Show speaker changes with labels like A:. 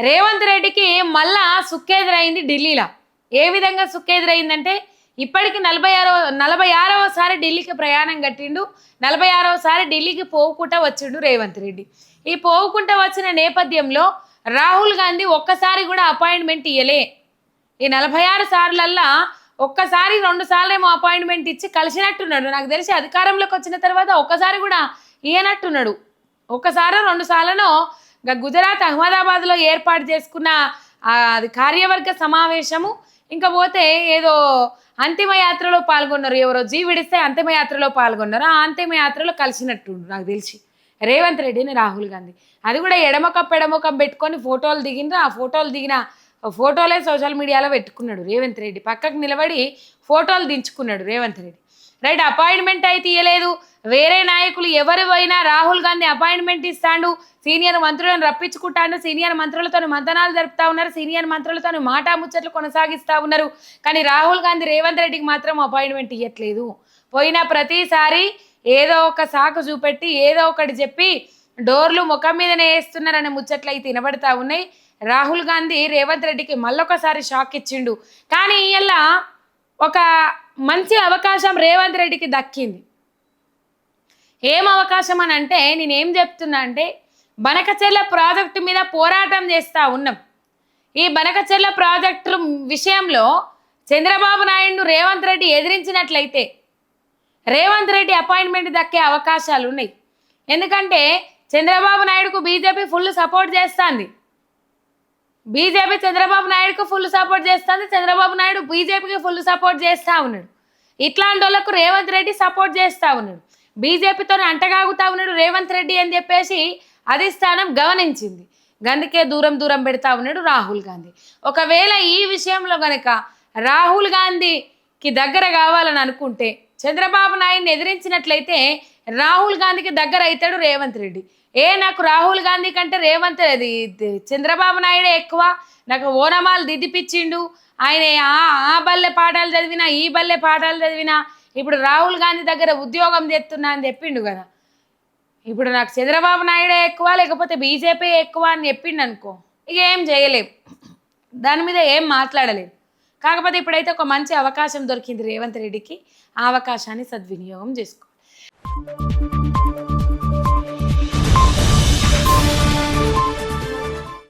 A: రేవంత్ రెడ్డికి మళ్ళా సుక్కెదురైంది ఢిల్లీలో. ఏ విధంగా సుక్కెదురైందంటే ఇప్పటికి నలభై ఆరో నలభై ఆరవసారి ఢిల్లీకి ప్రయాణం కట్టిండు నలభై ఆరవసారి ఢిల్లీకి పోవుకుంటా వచ్చిండు రేవంత్ రెడ్డి. ఈ పోవుకుంటా వచ్చిన నేపథ్యంలో రాహుల్ గాంధీ ఒక్కసారి కూడా అపాయింట్మెంట్ ఇయ్యలే. ఈ నలభై ఆరు సార్లల్లా ఒక్కసారి రెండు సార్లు ఏమో అపాయింట్మెంట్ ఇచ్చి కలిసినట్టున్నాడు. నాకు తెలిసి అధికారంలోకి వచ్చిన తర్వాత ఒక్కసారి కూడా ఇయ్యనట్టున్నాడు. ఒక్కసారో రెండు సార్లను గుజరాత్ అహ్మదాబాద్లో ఏర్పాటు చేసుకున్న అది కార్యవర్గ సమావేశము. ఇంకా పోతే ఏదో అంతిమయాత్రలో పాల్గొన్నారు ఎవరో జీవిడిస్తే అంతిమయాత్రలో పాల్గొన్నారు? ఆ అంతిమయాత్రలో కలిసినట్టు నాకు తెలిసి. రేవంత్ రెడ్డిని రాహుల్ గాంధీ. అది కూడా ఎడమొక పెడమొకం పెట్టుకొని ఫోటోలు దిగిన ఆ ఫోటోలు దిగిన ఫోటోలే సోషల్ మీడియాలో పెట్టుకున్నాడు రేవంత్ రెడ్డి. పక్కకు నిలబడి ఫోటోలు దించుకున్నాడు రేవంత్ రెడ్డి. రైట్ అపాయింట్మెంట్ అయితే ఇవ్వలేదు వేరే నాయకులు ఎవరు పోయినా రాహుల్ గాంధీ అపాయింట్మెంట్ ఇస్తాడు సీనియర్ మంత్రులను రప్పించుకుంటాడు సీనియర్ మంత్రులతో మంతనాలు జరుపుతా ఉన్నారు సీనియర్ మంత్రులతో మాటా ముచ్చట్లు కొనసాగిస్తా ఉన్నారు. కానీ రాహుల్ గాంధీ రేవంత్ రెడ్డికి మాత్రం అపాయింట్మెంట్ ఇవ్వట్లేదు పోయిన ప్రతిసారి ఏదో ఒక సాకు చూపెట్టి ఏదో ఒకటి చెప్పి డోర్లు ముఖం మీదనే వేస్తున్నారనే ముచ్చట్లు అయితే వినబడతా ఉన్నాయి. రాహుల్ గాంధీ రేవంత్ రెడ్డికి మళ్ళొకసారి షాక్ ఇచ్చిండు. కానీ ఇలా ఒక మంచి అవకాశం రేవంత్ రెడ్డికి దక్కింది. ఏం అవకాశం అని అంటే నేనేం చెప్తున్నా అంటే బనకచెర్ల ప్రాజెక్టు మీద పోరాటం చేస్తూ ఉన్నాం. ఈ బనకచెర్ల ప్రాజెక్టు విషయంలో చంద్రబాబు నాయుడు రేవంత్ రెడ్డి ఎదిరించినట్లయితే రేవంత్ రెడ్డి అపాయింట్మెంట్ దక్కే అవకాశాలు ఉన్నాయి ఎందుకంటే చంద్రబాబు నాయుడుకు బీజేపీ ఫుల్ సపోర్ట్ చేస్తుంది. బీజేపీ చంద్రబాబు నాయుడుకు ఫుల్ సపోర్ట్ చేస్తుంది చంద్రబాబు నాయుడు బీజేపీకి ఫుల్ సపోర్ట్ చేస్తూ ఉన్నాడు. ఇట్లాంటి వాళ్ళకు రేవంత్ రెడ్డి సపోర్ట్ చేస్తూ ఉన్నాడు. బీజేపీతో అంటగాగుతా ఉన్నాడు రేవంత్ రెడ్డి అని చెప్పేసి అధిష్టానం గమనించింది. గందుకే దూరం దూరం పెడతా ఉన్నాడు రాహుల్ గాంధీ. ఒకవేళ ఈ విషయంలో గనక రాహుల్ గాంధీకి దగ్గర కావాలని అనుకుంటే చంద్రబాబు నాయుడిని ఎదిరించినట్లయితే రాహుల్ గాంధీకి దగ్గర అవుతాడు రేవంత్ రెడ్డి. ఏ నాకు రాహుల్ గాంధీ కంటే రేవంత్ అది చంద్రబాబు నాయుడే ఎక్కువ. నాకు ఓనమాలు దిద్దిపిచ్చిండు. ఆయన ఆ బల్లె పాఠాలు చదివినా ఈ బల్లె పాఠాలు చదివినా ఇప్పుడు రాహుల్ గాంధీ దగ్గర ఉద్యోగం తెస్తున్నా అని చెప్పిండు కదా. ఇప్పుడు నాకు చంద్రబాబు నాయుడే ఎక్కువ లేకపోతే బీజేపీ ఎక్కువ అని చెప్పిండు అనుకో ఇక ఏం చేయలేం. దాని మీద ఏం మాట్లాడలేం. కాకపోతే ఇప్పుడైతే ఒక మంచి అవకాశం దొరికింది రేవంత్ రెడ్డికి. ఆ అవకాశాన్ని సద్వినియోగం చేసుకో Thank you.